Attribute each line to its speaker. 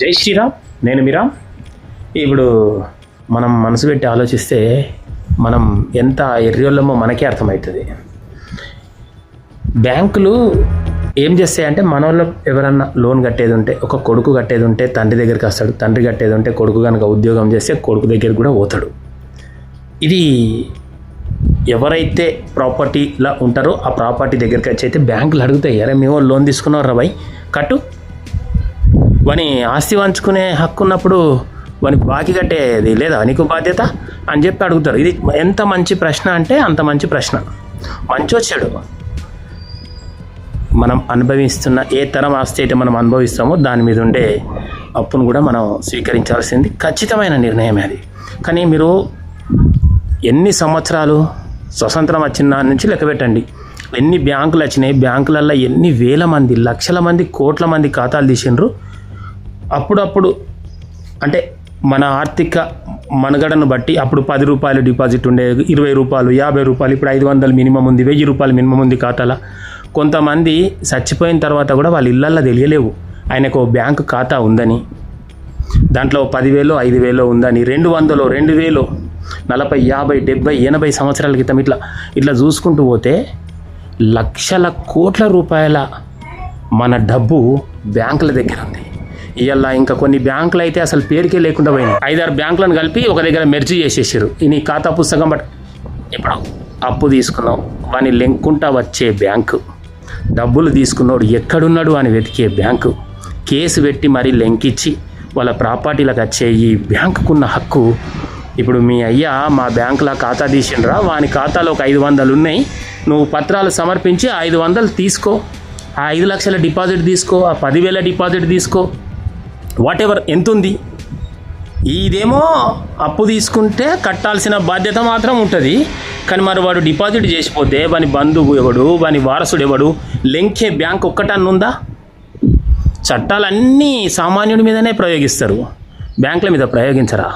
Speaker 1: జై శ్రీరామ్ నేను మీరామ్. ఇప్పుడు మనం మనసు పెట్టి ఆలోచిస్తే మనం ఎంత ఎర్రోళ్ళమో మనకే అర్థమవుతుంది. బ్యాంకులు ఏం చేస్తాయంటే మన వాళ్ళు ఎవరన్నా లోన్ కట్టేది ఉంటే ఒక కొడుకు కట్టేది ఉంటే తండ్రి దగ్గరికి వస్తాడు. తండ్రి కట్టేది ఉంటే కొడుకు కనుక ఉద్యోగం చేస్తే కొడుకు దగ్గరికి కూడా పోతాడు. ఇది ఎవరైతే ప్రాపర్టీలో ఉంటారో ఆ ప్రాపర్టీ దగ్గరికి వచ్చి అయితే బ్యాంకులు అడుగుతాయి అరే మేము లోన్ తీసుకున్నావు బాయ్ కట్టు. వాని ఆస్తి వంచుకునే హక్కు ఉన్నప్పుడు వానికి బాకీ కట్టేది లేదా? నీకు బాధ్యత? అని చెప్పి అడుగుతారు ఇది ఎంత మంచి ప్రశ్న అంటే అంత మంచి ప్రశ్న. మంచి వచ్చాడు. మనం అనుభవిస్తున్న ఏ తరం ఆస్తి అయితే మనం అనుభవిస్తామో దాని మీద ఉండే అప్పును కూడా మనం స్వీకరించాల్సింది ఖచ్చితమైన నిర్ణయమే అది. కానీ మీరు ఎన్ని సంవత్సరాలు స్వతంత్రం వచ్చిన దాని నుంచి లెక్క పెట్టండి. ఎన్ని బ్యాంకులు వచ్చినాయి? బ్యాంకులల్లో ఎన్ని వేల మంది లక్షల మంది కోట్ల మంది ఖాతాలు తీసిండ్రు? అప్పుడప్పుడు అంటే మన ఆర్థిక మనగడను బట్టి అప్పుడు పది రూపాయలు డిపాజిట్ ఉండే ఇరవై రూపాయలు యాభై రూపాయలు ఇప్పుడు ఐదు వందలు మినిమం ఉంది వెయ్యి రూపాయలు మినిమం ఉంది ఖాతాలో. కొంతమంది చచ్చిపోయిన తర్వాత కూడా వాళ్ళ ఇళ్ళల్లో తెలియలేవు. ఆయనకు ఓ బ్యాంకు ఖాతా ఉందని దాంట్లో పదివేలు ఐదు వేలు ఉందని రెండు వందలు రెండు వేలు నలభై యాభై డెబ్బై ఎనభై సంవత్సరాల క్రితం ఇట్లా ఇట్లా చూసుకుంటూ పోతే లక్షల కోట్ల రూపాయల మన డబ్బు బ్యాంకుల దగ్గర ఉంది. ఇవాళ ఇంకా కొన్ని బ్యాంకులు అయితే అసలు పేరుకే లేకుండా పోయినాయి ఐదారు బ్యాంకులను కలిపి ఒక దగ్గర మెర్జీ చేసేసారు ఈ నీ ఖాతా పుస్తకం బట్ ఇప్పుడు అప్పు తీసుకున్నావు. వాని లెంకుంటా వచ్చే బ్యాంకు. డబ్బులు తీసుకున్నాడు ఎక్కడున్నాడు అని వెతికే బ్యాంకు. కేసు పెట్టి మరీ లెంకిచ్చి వాళ్ళ ప్రాపర్టీలకు వచ్చే ఈ బ్యాంకుకున్న హక్కు. ఇప్పుడు మీ అయ్యా మా బ్యాంకులో ఖాతా తీసిండ్రా. వాని ఖాతాలో ఒక ఐదు వందలు ఉన్నాయి. నువ్వు పత్రాలు సమర్పించి ఐదు వందలు తీసుకో. ఆ ఐదు లక్షల డిపాజిట్ తీసుకో. ఆ పదివేల డిపాజిట్ తీసుకో. వాట్ ఎవర్ ఎంత ఉంది ఇదేమో అప్పు తీసుకుంటే కట్టాల్సిన బాధ్యత మాత్రం ఉంటుంది. కానీ మరి వాడు డిపాజిట్ చేసిపోతే వాని బంధువు ఎవడు వాని వారసుడు ఎవడు లెంకే బ్యాంక్ ఒక్కటన్ను ఉందా చట్టాలన్నీ సామాన్యుడి మీదనే ప్రయోగిస్తారు. బ్యాంకుల మీద ప్రయోగించరా?